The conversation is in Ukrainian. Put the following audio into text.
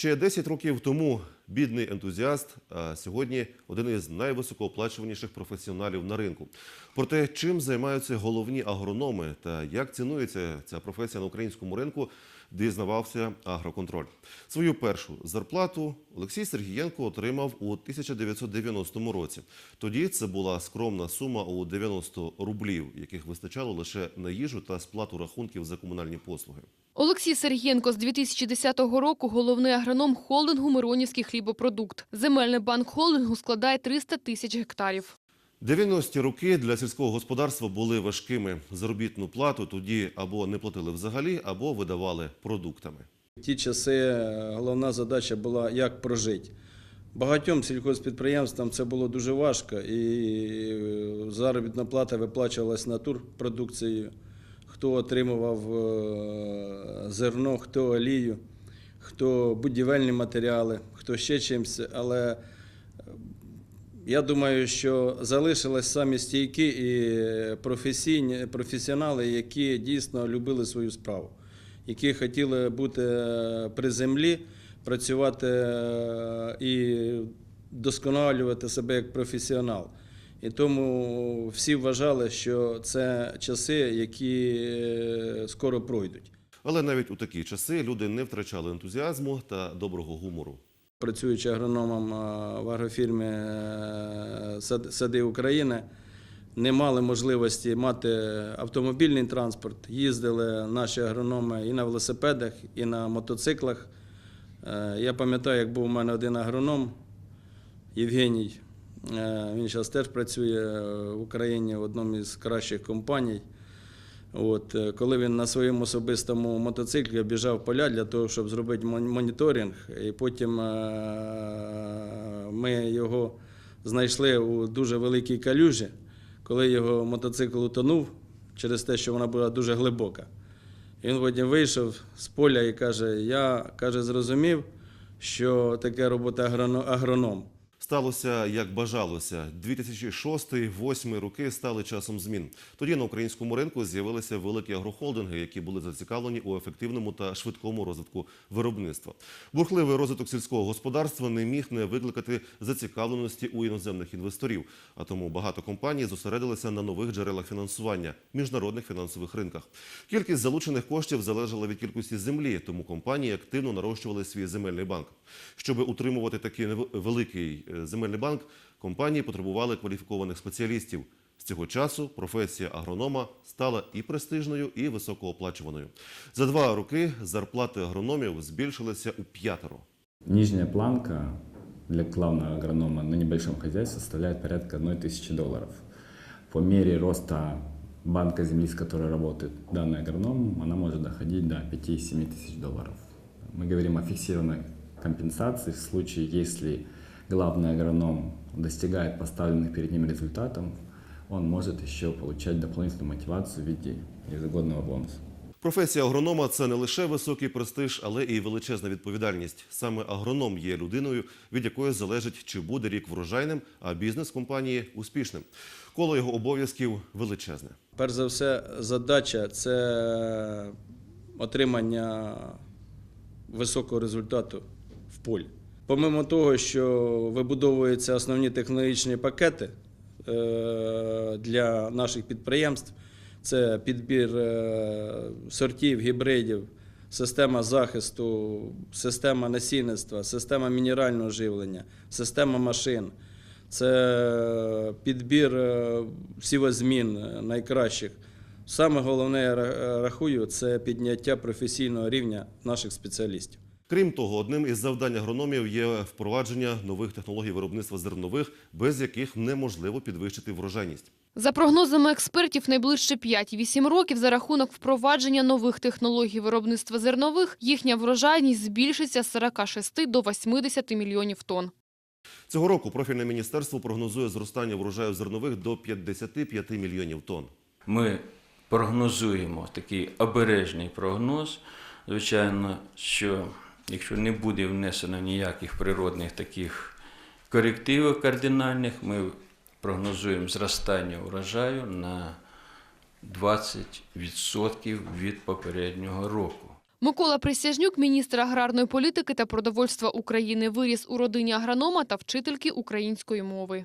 Ще 10 років тому бідний ентузіаст, а сьогодні один із найвисокооплачуваніших професіоналів на ринку. Про те, чим займаються головні агрономи та як цінується ця професія на українському ринку, дізнавався агроконтроль. Свою першу зарплату Олексій Сергієнко отримав у 1990 році. Тоді це була скромна сума у 90 рублів, яких вистачало лише на їжу та сплату рахунків за комунальні послуги. Олексій Сергієнко з 2010 року головний агроном холдингу Миронівський хлібопродукт. Земельний банк холдингу складає 300 тисяч гектарів. 90-ті роки для сільського господарства були важкими. Заробітну плату тоді або не платили взагалі, або видавали продуктами. В ті часи е, головна задача була як прожити. Багатьом сільхозпідприємствам це було дуже важко, і е, заробітна плата виплачувалась натурпродукцією. Хто отримував е, зерно, хто олію, хто будівельні матеріали, хто ще чимось. Але я думаю, що залишились самі стійкі і професіонали, які дійсно любили свою справу, які хотіли бути е, при землі, працювати е, і досконалювати себе як професіонал. І тому всі вважали, що це часи, які е, скоро пройдуть. Але навіть у такі часи люди не втрачали ентузіазму та доброго гумору. Працюючи агрономом е, в агрофірмі е, Сади України, не мали можливості мати автомобільний транспорт. Їздили наші агрономи і на велосипедах, і на мотоциклах. Е, Я пам'ятаю, як був у мене один агроном Євгеній. Він зараз теж працює в Україні в одному із кращих компаній. От, е, коли він на своєму особистому мотоциклі обіжав поля для того, щоб зробити моніторинг, і потім е, ми його знайшли у дуже великій калюжі, коли його мотоцикл утонув через те, що вона була дуже глибока. Він потім вийшов з поля і каже: Я каже, зрозумів, що таке робота агроно- агроном. Сталося, як бажалося. 2006-2008 роки стали часом змін. Тоді на українському ринку з'явилися великі агрохолдинги, які були зацікавлені у ефективному та швидкому розвитку виробництва. Бурхливий розвиток сільського господарства не міг не викликати зацікавленості у іноземних інвесторів. А тому багато компаній зосередилися на нових джерелах фінансування міжнародних фінансових ринках. Кількість залучених коштів залежала від кількості землі, тому компанії активно нарощували свій земельний банк. Щоб утримувати такий великий земельний банк, компанії потребували кваліфікованих спеціалістів. З цього часу професія агронома стала і престижною, і високооплачуваною. За два роки зарплати агрономів збільшилися у п'ятеро. Нижняя планка для главного агронома на небольшом хозяйстве составляет порядка 1 тысячи долларов. По мере роста банка земли, с которой работает данный агроном, она может доходить до 5-7 тысяч долларов. Мы говорим о фиксированной компенсации в случае, если главный агроном достигает поставленных перед ним результатов, он может еще получать дополнительную мотивацию в виде ежегодного бонуса. Професія агронома це не лише високий престиж, але і величезна відповідальність. Саме агроном є людиною, від якої залежить, чи буде рік врожайним, а бізнес компанії успішним. Коло його обов'язків величезне. Перш за все, задача це отримання високого результату в полі. Помимо того, що вибудовуються основні технологічні пакети е, для наших підприємств, це підбір е, сортів, гібридів, система захисту, система насінництва, система мінерального живлення, система машин. Це підбір е, сівозмін найкращих. Саме головне, я рахую, це підняття професійного рівня наших спеціалістів. Крім того, одним із завдань агрономів є впровадження нових технологій виробництва зернових, без яких неможливо підвищити врожайність. За прогнозами експертів, найближче 5-8 років за рахунок впровадження нових технологій виробництва зернових їхня врожайність збільшиться з 46 до 80 мільйонів тонн. Цього року профільне міністерство прогнозує зростання врожаю зернових до 55 мільйонів тонн. Ми прогнозуємо такий обережний прогноз. Звичайно, що якщо не буде внесено ніяких природних таких корективів кардинальних, ми прогнозуємо зростання урожаю на 20% від попереднього року. Микола Присяжнюк, міністр аграрної політики та продовольства України, виріс у родині агронома та вчительки української мови.